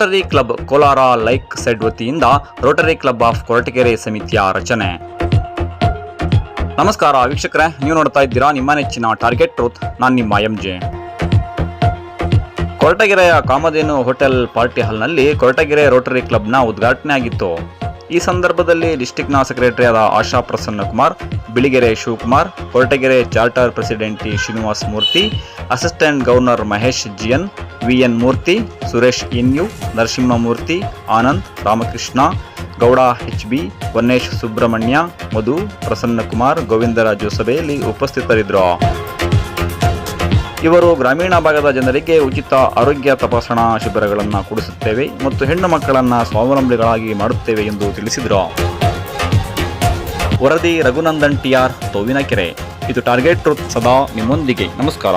Rotary club Kolar like shed ವತಿಯಿಂದ Rotary club of Koratagere ಸಮಿತಿಯ ರಚನೆ. ನಮಸ್ಕಾರ ವೀಕ್ಷಕರೇ, ನೀವು ನೋಡ್ತಾ ಇದ್ದೀರಾ ನಿಮ್ಮ ನೆಚ್ಚಿನ ಟಾರ್ಗೆಟ್ ಟ್ರೂತ್ ನಾನು ನಿಮ್ಮ ಎಂ ಜೆ ಕೊರಟಗೆರೆಯ ಕಾಮಧೇನು ಹೋಟೆಲ್ ಪಾರ್ಟಿ ಹಾಲ್ನಲ್ಲಿ ಕೊರಟಗೆರೆ ರೋಟರಿ ಕ್ಲಬ್ನ ಉದ್ಘಾಟನೆ ಆಗಿತ್ತು. ಈ ಸಂದರ್ಭದಲ್ಲಿ ಡಿಸ್ಟಿಕ್ನ ಸೆಕ್ರೆಟರಿಯಾದ Asha Prasanna Kumar, Biligere Shivakumar Koratagere charter president Srinivas Murthy, assistant governor Mahesh GN VN Murthy, Suresh NU Narasimhamurthy, Anand, Ramakrishna, Gowda H B, Vannesh Subrahmanya, Madhu Prasannakumar Govindaraju ಸಭೆಯಲ್ಲಿ ಉಪಸ್ಥಿತರಿದ್ದರು. ಇವರು ಗ್ರಾಮೀಣ ಭಾಗದ ಜನರಿಗೆ ಉಚಿತ ಆರೋಗ್ಯ ತಪಾಸಣಾ ಶಿಬಿರಗಳನ್ನು ಕೊಡಿಸುತ್ತೇವೆ ಮತ್ತು ಹೆಣ್ಣು ಮಕ್ಕಳನ್ನು ಸ್ವಾವಲಂಬಿಗಳಾಗಿ ಮಾಡುತ್ತೇವೆ ಎಂದು ತಿಳಿಸಿದರು. ವರದಿ ರಘುನಂದನ್ ಟಿಆರ್ ತೋವಿನಕೆರೆ. ಇದು ಟಾರ್ಗೆಟ್ ಟ್ರೂತ್ ಸದಾ ನಿಮ್ಮೊಂದಿಗೆ. ನಮಸ್ಕಾರ.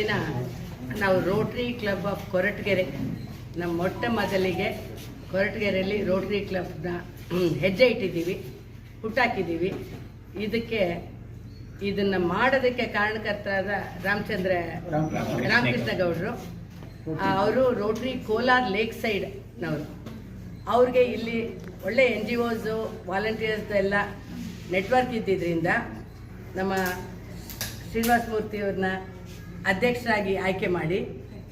ದಿನ ನಾವು ರೋಟ್ರಿ ಕ್ಲಬ್ ಆಫ್ ಕೊರಟಗೆರೆ ನಮ್ಮ ಮೊಟ್ಟ ಮೊದಲಿಗೆ ಕೊರಟಗೆರೆಯಲ್ಲಿ ರೋಟ್ರಿ ಕ್ಲಬ್ನ ಹೆಜ್ಜೆ ಇಟ್ಟಿದ್ದೀವಿ, ಹುಟ್ಟಾಕಿದ್ದೀವಿ. ಇದಕ್ಕೆ ಇದನ್ನು ಮಾಡೋದಕ್ಕೆ ಕಾರಣಕರ್ತರಾದ ರಾಮಚಂದ್ರ ರಾಮಕೃಷ್ಣ ಗೌಡರು. ಅವರು ರೋಟ್ರಿ ಕೋಲಾರ್ ಲೇಕ್ ಸೈಡ್ನವರು ಅವ್ರಿಗೆ ಇಲ್ಲಿ ಒಳ್ಳೆ ಎನ್ ಜಿ ಒಸು ವಾಲಂಟಿಯರ್ಸ್ ಎಲ್ಲ ನೆಟ್ವರ್ಕ್ ಇದ್ದಿದ್ದರಿಂದ ನಮ್ಮ ಶ್ರೀನಿವಾಸ ಮೂರ್ತಿಯವ್ರನ್ನ ಅಧ್ಯಕ್ಷರಾಗಿ ಆಯ್ಕೆ ಮಾಡಿ,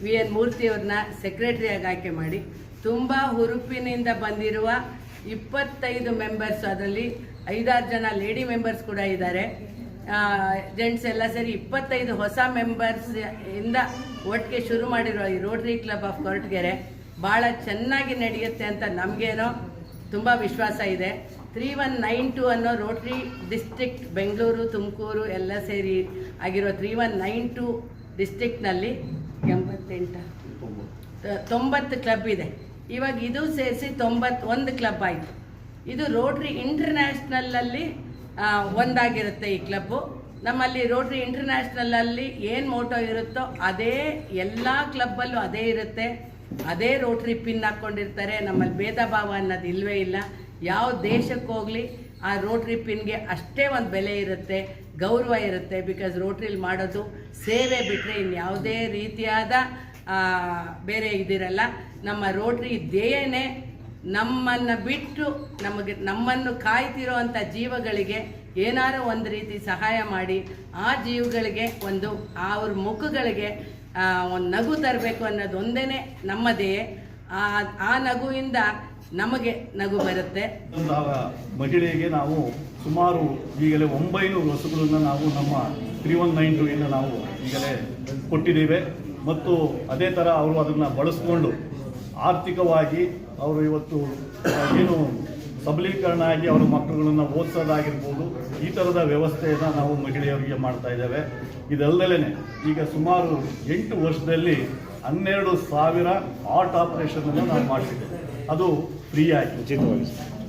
ವಿ. ಎನ್. ಮೂರ್ತಿಯವ್ರನ್ನ ಸೆಕ್ರೆಟರಿಯಾಗಿ ಆಯ್ಕೆ ಮಾಡಿ, ತುಂಬ ಹುರುಪಿನಿಂದ ಬಂದಿರುವ ಇಪ್ಪತ್ತೈದು ಮೆಂಬರ್ಸ್ ಅದರಲ್ಲಿ ಐದಾರು ಜನ ಲೇಡಿ ಮೆಂಬರ್ಸ್ ಕೂಡ ಇದ್ದಾರೆ. ಜೆಂಟ್ಸ್ ಎಲ್ಲ ಸೇರಿ ಇಪ್ಪತ್ತೈದು ಹೊಸ ಮೆಂಬರ್ಸ್ ಇಂದ ಒಟ್ಟಿಗೆ ಶುರು ಮಾಡಿರೋ ಈ ರೋಟರಿ ಕ್ಲಬ್ ಆಫ್ ಕೊರಟಗೆರೆ ಭಾಳ ಚೆನ್ನಾಗಿ ನಡೆಯುತ್ತೆ ಅಂತ ನಮಗೇನೋ ತುಂಬ ವಿಶ್ವಾಸ ಇದೆ. ತ್ರೀ ಒನ್ ನೈನ್ ಟು ಅನ್ನೋ ರೋಟ್ರಿ ಡಿಸ್ಟ್ರಿಕ್ಟ್ ಬೆಂಗಳೂರು, ತುಮಕೂರು ಎಲ್ಲ ಸೇರಿ ಆಗಿರೋ ತ್ರೀ ಒನ್ ನೈನ್ ಟು ಡಿಸ್ಟ್ರಿಕ್ಟ್ನಲ್ಲಿ ಎಂಬತ್ತೆಂಟು. ತೊಂಬತ್ತು ಕ್ಲಬ್ ಇದೆ. ಇವಾಗ ಇದು ಸೇರಿಸಿ ತೊಂಬತ್ತೊಂದು ಕ್ಲಬ್ ಆಯಿತು. ಇದು ರೋಟ್ರಿ ಇಂಟರ್ನ್ಯಾಷನಲಲ್ಲಿ ಒಂದಾಗಿರುತ್ತೆ ಈ ಕ್ಲಬ್ಬು ನಮ್ಮಲ್ಲಿ ರೋಟ್ರಿ ಇಂಟರ್ನ್ಯಾಷನಲಲ್ಲಿ ಏನು ಮೋಟೋ ಇರುತ್ತೋ ಅದೇ ಎಲ್ಲ ಕ್ಲಬ್ಬಲ್ಲೂ ಅದೇ ಇರುತ್ತೆ. ಅದೇ ರೋಟ್ರಿ ಪಿನ್ ಹಾಕ್ಕೊಂಡಿರ್ತಾರೆ ನಮ್ಮಲ್ಲಿ ಭೇದ ಭಾವ ಅನ್ನೋದು ಇಲ್ಲವೇ ಇಲ್ಲ. ಯಾವ ದೇಶಕ್ಕೆ ಹೋಗಲಿ, ಆ ರೋಟ್ರಿ ಪಿನ್ಗೆ ಅಷ್ಟೇ ಒಂದು ಬೆಲೆ ಇರುತ್ತೆ. ಗೌರವ ಇರುತ್ತೆ ಬಿಕಾಸ್ ರೋಟ್ರಿಲಿ ಮಾಡೋದು ಸೇವೆ ಬಿಟ್ಟರೆ ಇನ್ಯಾವುದೇ ರೀತಿಯಾದ ಬೇರೆ ಇದಿರಲ್ಲ. ನಮ್ಮ ರೋಟ್ರಿ ಧ್ಯೇಯನೇ ನಮ್ಮನ್ನು ಬಿಟ್ಟು ನಮಗೆ ನಮ್ಮನ್ನು ಕಾಯ್ತಿರೋ ಅಂಥ ಜೀವಗಳಿಗೆ ಏನಾರು ಒಂದು ರೀತಿ ಸಹಾಯ ಮಾಡಿ ಆ ಜೀವಗಳಿಗೆ ಒಂದು ಅವ್ರ ಮುಖಗಳಿಗೆ ಒಂದು ನಗು ತರಬೇಕು ಅನ್ನೋದು ಒಂದೇ ನಮ್ಮದೇ ಆ ನಗುವಿಂದ ನಮಗೆ ನಗು ಬರುತ್ತೆ. ಮಹಿಳೆಗೆ ನಾವು ಸುಮಾರು ಈಗಲೇ ಒಂಬೈನೂರು ಹಸುಗಳನ್ನು ನಾವು ನಮ್ಮ ತ್ರೀ ಒನ್ ನೈನ್ ಟು ಇಂದ ನಾವು ಈಗಲೇ ಕೊಟ್ಟಿದ್ದೇವೆ. ಮತ್ತು ಅದೇ ಥರ ಅವರು ಅದನ್ನು ಬಳಸ್ಕೊಂಡು ಆರ್ಥಿಕವಾಗಿ ಅವರು ಇವತ್ತು ಏನು ಸಬಲೀಕರಣ ಆಗಿ ಅವರ ಮಕ್ಕಳುಗಳನ್ನು ಓದಿಸೋದಾಗಿರ್ಬೋದು, ಈ ಥರದ ವ್ಯವಸ್ಥೆಯನ್ನು ನಾವು ಮಹಿಳೆಯರಿಗೆ ಮಾಡ್ತಾ ಇದ್ದೇವೆ. ಇದಲ್ಲದೇ ಈಗ ಸುಮಾರು ಎಂಟು ವರ್ಷದಲ್ಲಿ ಹನ್ನೆರಡು ಸಾವಿರ ಆರ್ಟ್ ಆಪರೇಷನನ್ನು ನಾವು ಮಾಡಿಸಿದ್ದೇವೆ ಅದು ಫ್ರೀಯಾಗಿ. ಉಚಿತವಾಗಿ.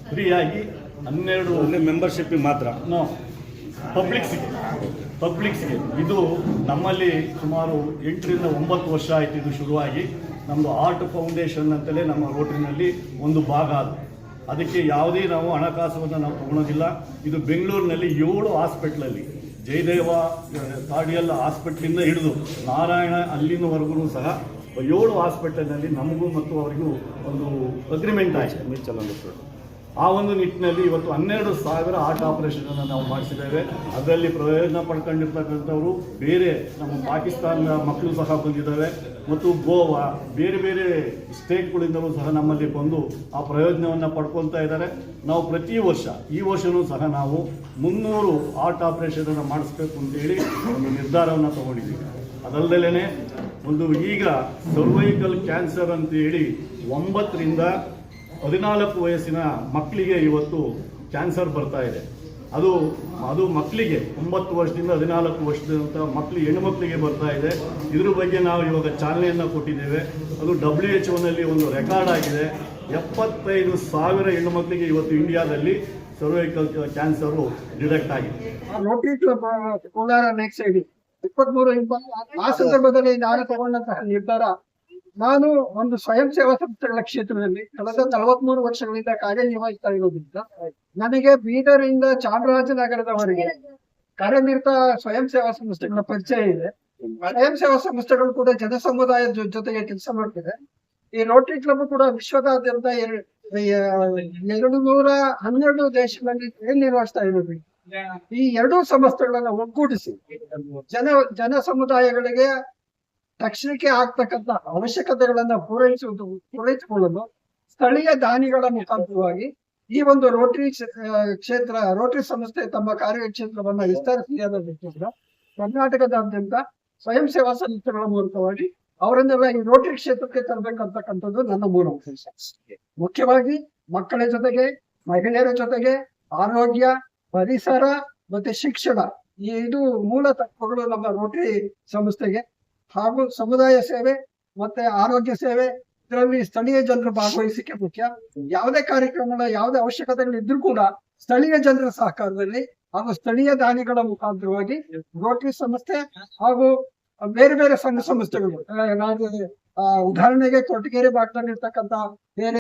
ಫ್ರೀಯಾಗಿ ಹನ್ನೆರಡು ಮೆಂಬರ್ಶಿಪ್ ಮೆಂಬರ್ಶಿಪ್ಪಿಗೆ ಮಾತ್ರ. ನೋ ಪಬ್ಲಿಕ್ಸ್ಗೆ ಪಬ್ಲಿಕ್ಸ್ಗೆ ಇದು ನಮ್ಮಲ್ಲಿ ಸುಮಾರು ಎಂಟರಿಂದ ಒಂಬತ್ತು ವರ್ಷ ಆಯ್ತು ಇದು ಶುರುವಾಗಿ. ನಮ್ಮದು ಆರ್ಟ್ ಫೌಂಡೇಶನ್ ಅಂತಲೇ ನಮ್ಮ ರೋಟ್ರಿನಲ್ಲಿ ಒಂದು ಭಾಗ ಅದು. ಅದಕ್ಕೆ ಯಾವುದೇ ನಾವು ಹಣಕಾಸವನ್ನು ನಾವು ತಗೊಳೋದಿಲ್ಲ. ಇದು ಬೆಂಗಳೂರಿನಲ್ಲಿ ಏಳು ಹಾಸ್ಪಿಟ್ಲಲ್ಲಿ. ಜಯದೇವ ತಾಡಿಯಲ್ಲ ಹಾಸ್ಪಿಟ್ಲಿಂದ ಹಿಡಿದು ನಾರಾಯಣ ಅಲ್ಲಿನವರೆಗೂ ಸಹ ಏಳು ಹಾಸ್ಪಿಟಲ್ನಲ್ಲಿ ನಮಗೂ ಮತ್ತು ಅವರಿಗೂ ಒಂದು ಅಗ್ರಿಮೆಂಟ್ ಆಯಿತು. ಮ್ಯೂಚುವಲ್ ಆ ಒಂದು ನಿಟ್ಟಿನಲ್ಲಿ ಇವತ್ತು ಹನ್ನೆರಡು ಸಾವಿರ ಆರ್ಟ್ ಆಪರೇಷನ್ ಅನ್ನು ನಾವು ಮಾಡಿಸಿದ್ದೇವೆ. ಅದರಲ್ಲಿ ಪ್ರಯೋಜನ ಪಡ್ಕೊಂಡಿರ್ತಕ್ಕಂಥವರು ಬೇರೆ ನಮ್ಮ ಪಾಕಿಸ್ತಾನದ ಮಕ್ಕಳು ಸಹ ಬಂದಿದ್ದಾವೆ ಮತ್ತು ಗೋವಾ ಬೇರೆ ಬೇರೆ ಸ್ಟೇಟ್ಗಳಿಂದಲೂ ಸಹ ನಮ್ಮಲ್ಲಿ ಬಂದು ಆ ಪ್ರಯೋಜನವನ್ನು ಪಡ್ಕೊತಾ ಇದ್ದಾರೆ. ನಾವು ಪ್ರತಿ ವರ್ಷ ಈ ವರ್ಷವೂ ಸಹ ನಾವು ಮುನ್ನೂರು ಆರ್ಟ್ ಆಪರೇಷನ್ ಮಾಡಿಸ್ಬೇಕು ಅಂತೇಳಿ ಒಂದು ನಿರ್ಧಾರವನ್ನು ತಗೊಂಡಿದ್ದೀವಿ. ಅದಲ್ಲದೇ ಒಂದು ಈಗ ಸರ್ವೈಕಲ್ ಕ್ಯಾನ್ಸರ್ ಅಂತ ಹೇಳಿ ಒಂಬತ್ತರಿಂದ ಹದಿನಾಲ್ಕು ವಯಸ್ಸಿನ ಮಕ್ಕಳಿಗೆ ಇವತ್ತು ಕ್ಯಾನ್ಸರ್ ಬರ್ತಾ ಇದೆ. ಅದು ಅದು ಮಕ್ಕಳಿಗೆ ಒಂಬತ್ತು ವರ್ಷದಿಂದ ಹದಿನಾಲ್ಕು ವರ್ಷದಂತ ಮಕ್ಕಳು ಹೆಣ್ಣುಮಕ್ಕಳಿಗೆ ಬರ್ತಾ ಇದೆ. ಇದ್ರ ಬಗ್ಗೆ ನಾವು ಇವಾಗ ಚಾಲನೆಯನ್ನು ಕೊಟ್ಟಿದ್ದೇವೆ. ಅದು ಡಬ್ಲ್ಯೂ ಎಚ್ ಒನಲ್ಲಿ ಒಂದು ರೆಕಾರ್ಡ್ ಆಗಿದೆ. ಎಪ್ಪತ್ತೈದು ಸಾವಿರ ಹೆಣ್ಣುಮಕ್ಕಳಿಗೆ ಇವತ್ತು ಇಂಡಿಯಾದಲ್ಲಿ ಸರ್ವೈಕಲ್ ಕ್ಯಾನ್ಸರು ಡಿಟೆಕ್ಟ್ ಆಗಿದೆ. ಇಪ್ಪತ್ಮೂರು ಆ ಸಂದರ್ಭದಲ್ಲಿ ನಾನು ತಗೊಂಡಂತಹ ನಿರ್ಧಾರ ನಾನು ಒಂದು ಸ್ವಯಂ ಸೇವಾ ಸಂಸ್ಥೆಗಳ ಕ್ಷೇತ್ರದಲ್ಲಿ ಕಳೆದ ನಲವತ್ಮೂರು ವರ್ಷಗಳಿಂದ ಕಾರ್ಯನಿರ್ವಹಿಸ್ತಾ ಇರೋದ್ರಿಂದ ನನಗೆ ಬೀದರಿಂದ ಚಾಮರಾಜನಗರದವರೆಗೆ ಕಾರ್ಯನಿರತ ಸ್ವಯಂ ಸೇವಾ ಸಂಸ್ಥೆಗಳ ಪರಿಚಯ ಇದೆ. ಸ್ವಯಂ ಸೇವಾ ಸಂಸ್ಥೆಗಳು ಕೂಡ ಜನ ಸಮುದಾಯದ ಜೊತೆಗೆ ಕೆಲಸ ಮಾಡ್ತಿದೆ. ಈ ರೋಟರಿ ಕ್ಲಬ್ ಕೂಡ ವಿಶ್ವದಾದ್ಯಂತ ಎರಡು ನೂರ ಹನ್ನೆರಡು ದೇಶಗಳಲ್ಲಿ ನಿರ್ವಹಿಸ್ತಾ ಇರೋದು ಈ ಎರಡೂ ಸಂಸ್ಥೆಗಳನ್ನ ಒಗ್ಗೂಡಿಸಿ. ಜನ ಜನ ಸಮುದಾಯಗಳಿಗೆ ತಕ್ಷಣಕ್ಕೆ ಆಗ್ತಕ್ಕಂತ ಅವಶ್ಯಕತೆಗಳನ್ನ ಪೂರೈಸುವುದು, ಪೂರೈಸಿಕೊಳ್ಳಲು ಸ್ಥಳೀಯ ದಾನಿಗಳ ಮುಖಾಂತರವಾಗಿ ಈ ಒಂದು ರೋಟರಿ ಕ್ಷೇ- ಕ್ಷೇತ್ರ, ರೋಟರಿ ಸಂಸ್ಥೆ ತಮ್ಮ ಕಾರ್ಯಕ್ಷೇತ್ರವನ್ನ ವಿಸ್ತರಿಸಿದ ಕರ್ನಾಟಕದಾದ್ಯಂತ ಸ್ವಯಂ ಸೇವಾ ಸಂಸ್ಥೆಗಳ ಮೂಲಕವಾಗಿ ಅವರನ್ನೆಲ್ಲ ಈ ರೋಟರಿ ಕ್ಷೇತ್ರಕ್ಕೆ ತರಬೇಕಂತಕ್ಕಂಥದ್ದು ನನ್ನ ಮೂಲ ಉದ್ದೇಶ. ಮುಖ್ಯವಾಗಿ ಮಕ್ಕಳ ಜೊತೆಗೆ, ಮಹಿಳೆಯರ ಜೊತೆಗೆ, ಆರೋಗ್ಯ ಪರಿಸರ ಮತ್ತೆ ಶಿಕ್ಷಣ, ಇದು ಮೂಲ ತತ್ವಗಳು ನಮ್ಮ ರೋಟರಿ ಸಂಸ್ಥೆಗೆ ಹಾಗೂ ಸಮುದಾಯ ಸೇವೆ ಮತ್ತೆ ಆರೋಗ್ಯ ಸೇವೆ. ಇದರಲ್ಲಿ ಸ್ಥಳೀಯ ಜನರ ಭಾಗವಹಿಸಿಕೆ ಮುಖ್ಯ. ಯಾವುದೇ ಕಾರ್ಯಕ್ರಮಗಳ ಯಾವುದೇ ಅವಶ್ಯಕತೆಗಳು ಇದ್ರೂ ಕೂಡ ಸ್ಥಳೀಯ ಜನರ ಸಹಕಾರದಲ್ಲಿ ಹಾಗೂ ಸ್ಥಳೀಯ ದಾನಿಗಳ ಮುಖಾಂತರವಾಗಿ ರೋಟರಿ ಸಂಸ್ಥೆ ಹಾಗೂ ಬೇರೆ ಬೇರೆ ಸಂಘ ಸಂಸ್ಥೆಗಳು ನಾನು ಉದಾಹರಣೆಗೆ ಕೊರಟಗೆರೆ ಭಾಗದಲ್ಲಿ ಇರ್ತಕ್ಕಂತ ಬೇರೆ